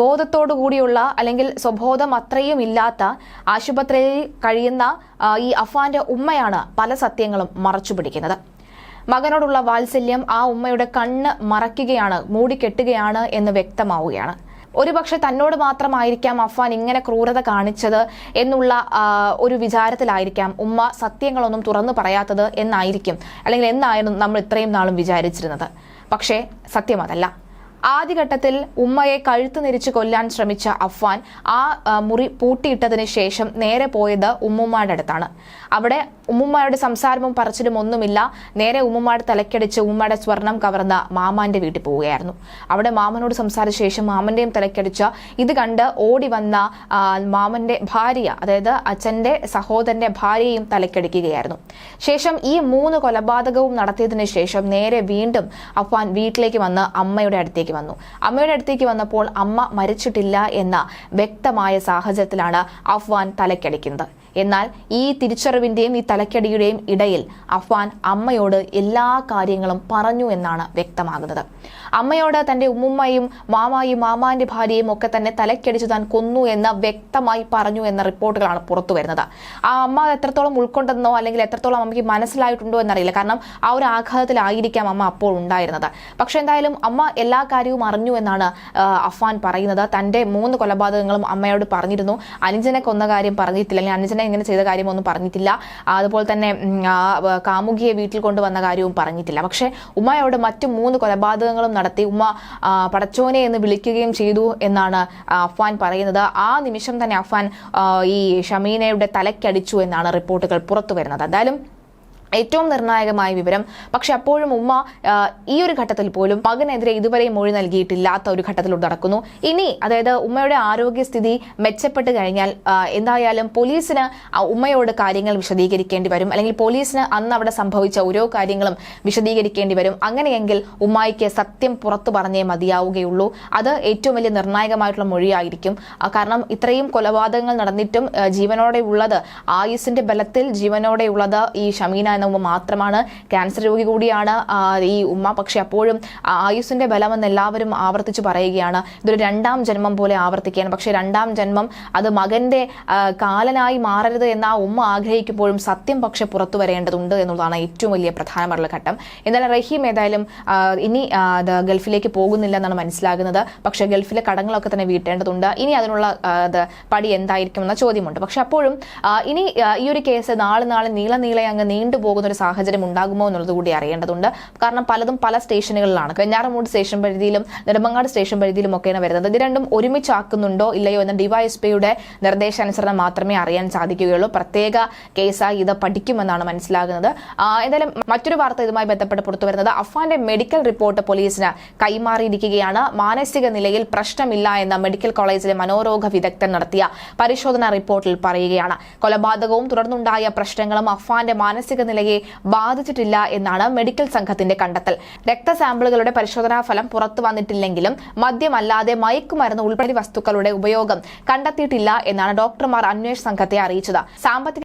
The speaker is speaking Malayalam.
ബോധത്തോടു കൂടിയുള്ള അല്ലെങ്കിൽ സ്വബോധം അത്രയും ഇല്ലാത്ത ആശുപത്രിയിൽ കഴിയുന്ന ഈ അഫാന്റെ ഉമ്മയാണ് പല സത്യങ്ങളും മറച്ചു പിടിക്കുന്നത്. മകനോടുള്ള വാത്സല്യം ആ ഉമ്മയുടെ കണ്ണ് മറയ്ക്കുകയാണ് മൂടിക്കെട്ടുകയാണ് എന്ന് വ്യക്തമാവുകയാണ്. ഒരുപക്ഷെ തന്നോട് മാത്രമായിരിക്കാം അഫ്വാൻ ഇങ്ങനെ ക്രൂരത കാണിച്ചത് എന്നുള്ള ഒരു വിചാരത്തിലായിരിക്കാം ഉമ്മ സത്യങ്ങളൊന്നും തുറന്നു പറയാത്തത് എന്നായിരിക്കും അല്ലെങ്കിൽ എന്നായിരുന്നു നമ്മൾ ഇത്രയും നാളും വിചാരിച്ചിരുന്നത്. പക്ഷേ സത്യം അതല്ല. ആദ്യഘട്ടത്തിൽ ഉമ്മയെ കഴുത്ത് നിരിച്ച് കൊല്ലാൻ ശ്രമിച്ച അഫ്വാൻ ആ മുറി പൂട്ടിയിട്ടതിന് ശേഷം നേരെ പോയത് ഉമ്മുമ്മയുടെ അടുത്താണ്. അവിടെ ഉമ്മുമ്മയുടെ സംസാരവും പറച്ചിലും ഒന്നുമില്ല. നേരെ ഉമ്മുമ്മയുടെ തലക്കടിച്ച് ഉമ്മയുടെ സ്വർണം കവർന്ന മാമാന്റെ വീട്ടിൽ പോവുകയായിരുന്നു. അവിടെ മാമനോട് സംസാരിച്ച ശേഷം മാമന്റെയും തലക്കടിച്ച് ഇത് കണ്ട് ഓടി വന്ന മാമന്റെ ഭാര്യ അതായത് അച്ഛന്റെ സഹോദരന്റെ ഭാര്യയും തലക്കടിക്കുകയായിരുന്നു. ശേഷം ഈ മൂന്ന് കൊലപാതകവും നടത്തിയതിനു ശേഷം നേരെ വീണ്ടും അഫ്വാൻ വീട്ടിലേക്ക് വന്ന് അമ്മയുടെ അടുത്തേക്ക് വന്നു. അമ്മയുടെ അടുത്തേക്ക് വന്നപ്പോൾ അമ്മ മരിച്ചിട്ടില്ല എന്ന വ്യക്തമായ സാഹചര്യത്തിലാണ് അഫ്വാൻ തലക്കടിക്കുന്നത്. എന്നാൽ ഈ തിരിച്ചറിവിന്റെയും ഈ തലക്കടിയുടെയും ഇടയിൽ അഫ്വാൻ അമ്മയോട് എല്ലാ കാര്യങ്ങളും പറഞ്ഞു എന്നാണ് വ്യക്തമാകുന്നത്. അമ്മയോട് തന്റെ ഉമ്മുമ്മയും മാമായും മാമാന്റെ ഭാര്യയും ഒക്കെ തന്നെ തലക്കടിച്ചു താൻ കൊന്നു എന്ന് വ്യക്തമായി പറഞ്ഞു എന്ന റിപ്പോർട്ടുകളാണ് പുറത്തു വരുന്നത്. ആ അമ്മ എത്രത്തോളം ഉൾക്കൊണ്ടെന്നോ അല്ലെങ്കിൽ എത്രത്തോളം അമ്മയ്ക്ക് മനസ്സിലായിട്ടുണ്ടോ എന്നറിയില്ല. കാരണം ആ ഒരു ആഘാതത്തിലായിരിക്കാം അമ്മ അപ്പോൾ ഉണ്ടായിരുന്നത്. പക്ഷെ എന്തായാലും അമ്മ എല്ലാ കാര്യവും അറിഞ്ഞു എന്നാണ് അഫാൻ പറയുന്നത്. തന്റെ മൂന്ന് കൊലപാതകങ്ങളും അമ്മയോട് പറഞ്ഞിരുന്നു. അനുജനെ കൊന്ന കാര്യം പറഞ്ഞിട്ടില്ല. അല്ലെങ്കിൽ അനുജനെ ഇങ്ങനെ ചെയ്ത കാര്യമൊന്നും പറഞ്ഞിട്ടില്ല. അതുപോലെ തന്നെ കാമുകിയെ വീട്ടിൽ കൊണ്ടുവന്ന കാര്യവും പറഞ്ഞിട്ടില്ല. പക്ഷേ ഉമ്മയോട് മറ്റു മൂന്ന് കൊലപാതകങ്ങളും നടത്തി ഉമ്മ പടച്ചോനെ എന്ന് വിളിക്കുകയും ചെയ്തു എന്നാണ് അഫ്വാൻ പറയുന്നത്. ആ നിമിഷം തന്നെ അഫ്വാൻ ഈ ഷമീനയുടെ തലക്കടിച്ചു എന്നാണ് റിപ്പോർട്ടുകൾ പുറത്തു വരുന്നത്. എന്തായാലും ഏറ്റവും നിർണായകമായ വിവരം. പക്ഷെ അപ്പോഴും ഉമ്മ ഈ ഒരു ഘട്ടത്തിൽ പോലും മകനെതിരെ ഇതുവരെ മൊഴി നൽകിയിട്ടില്ലാത്ത ഒരു ഘട്ടത്തിലൂടെ നടക്കുന്നു. ഇനി അതായത് ഉമ്മയുടെ ആരോഗ്യസ്ഥിതി മെച്ചപ്പെട്ട് കഴിഞ്ഞാൽ എന്തായാലും പോലീസിന് ഉമ്മയോട് കാര്യങ്ങൾ വിശദീകരിക്കേണ്ടി വരും. അല്ലെങ്കിൽ പോലീസിന് അന്ന് അവിടെ സംഭവിച്ച ഓരോ കാര്യങ്ങളും വിശദീകരിക്കേണ്ടി വരും. അങ്ങനെയെങ്കിൽ ഉമ്മായിക്ക് സത്യം പുറത്തു പറഞ്ഞേ മതിയാവുകയുള്ളൂ. അത് ഏറ്റവും വലിയ നിർണായകമായിട്ടുള്ള മൊഴിയായിരിക്കും. കാരണം ഇത്രയും കൊലപാതകങ്ങൾ നടന്നിട്ടും ജീവനോടെ ഉള്ളത് ആയുസിന്റെ ബലത്തിൽ ജീവനോടെ ഉള്ളത് ഈ ഷമീന എന്ന ഉമ്മ മാത്രമാണ് ക്യാൻസർ രോഗി കൂടിയാണ് ഈ ഉമ്മ. പക്ഷെ അപ്പോഴും ആയുസിന്റെ ബലമെന്ന് എല്ലാവരും ആവർത്തിച്ച് പറയുകയാണ്. ഇതൊരു രണ്ടാം ജന്മം പോലെ ആവർത്തിക്കുകയാണ്. പക്ഷെ രണ്ടാം ജന്മം അത് മകന്റെ കാലനായി മാറരുത് എന്ന് ആ ഉമ്മ ആഗ്രഹിക്കുമ്പോഴും സത്യം പക്ഷെ പുറത്തു വരേണ്ടതുണ്ട് എന്നുള്ളതാണ് ഏറ്റവും വലിയ പ്രധാനമായിട്ടുള്ള ഘട്ടം. എന്നാലും റഹീം ഏതായാലും ഇനി ഗൾഫിലേക്ക് പോകുന്നില്ല എന്നാണ് മനസ്സിലാകുന്നത്. പക്ഷേ ഗൾഫിലെ കടങ്ങളൊക്കെ തന്നെ വീട്ടേണ്ടതുണ്ട്. ഇനി അതിനുള്ള പടി എന്തായിരിക്കും എന്ന ചോദ്യമുണ്ട്. പക്ഷെ അപ്പോഴും ഇനി ഈ ഒരു കേസ് നാളെ നാളെ നീള നീളെ അങ്ങ് നീണ്ടുപോകുന്ന ഒരു സാഹചര്യം ഉണ്ടാകുമോ എന്നുള്ളത് കൂടി അറിയേണ്ടതുണ്ട്. കാരണം പലതും പല സ്റ്റേഷനുകളിലാണ്. വെഞ്ഞാറമൂട് സ്റ്റേഷൻ പരിധിയിലും നെടുമങ്ങാട് സ്റ്റേഷൻ പരിധിയിലും ഒക്കെയാണ് വരുന്നത്. ഇത് രണ്ടും ഒരുമിച്ചാക്കുന്നുണ്ടോ ഇല്ലയോ എന്ന ഡിവൈഎസ്പിയുടെ നിർദ്ദേശാനുസരണം മാത്രമേ അറിയാൻ സാധിക്കുകയുള്ളൂ. പ്രത്യേക കേസായി ഇത് പഠിക്കുമെന്നാണ് മനസ്സിലാകുന്നത്. എന്തായാലും മറ്റൊരു വാർത്ത ഇതുമായി ബന്ധപ്പെട്ട് പുറത്തു വരുന്നത് അഫാന്റെ മെഡിക്കൽ റിപ്പോർട്ട് പോലീസിന് കൈമാറിയിരിക്കുകയാണ്. മാനസിക നിലയിൽ പ്രശ്നമില്ല എന്ന മെഡിക്കൽ കോളേജിലെ മനോരോഗ വിദഗ്ധൻ നടത്തിയ പരിശോധനാ റിപ്പോർട്ടിൽ പറയുകയാണ്. കൊലപാതകവും തുടർന്നുണ്ടായ പ്രശ്നങ്ങളും അഫാന്റെ മാനസിക നിലയെ ബാധിച്ചിട്ടില്ല എന്നാണ് മെഡിക്കൽ സംഘത്തിന്റെ കണ്ടെത്തൽ. രക്തസാമ്പിളുകളുടെ പരിശോധനാ ഫലം പുറത്തു വന്നിട്ടില്ലെങ്കിലും മദ്യമല്ലാതെ മയക്കുമരുന്ന് ഉൾപ്പെടെ വസ്തുക്കളുടെ ഉപയോഗം കണ്ടെത്തിയിട്ടില്ല എന്നാണ് ഡോക്ടർമാർ അന്വേഷണ സംഘത്തെ അറിയിച്ചത്. സാമ്പത്തിക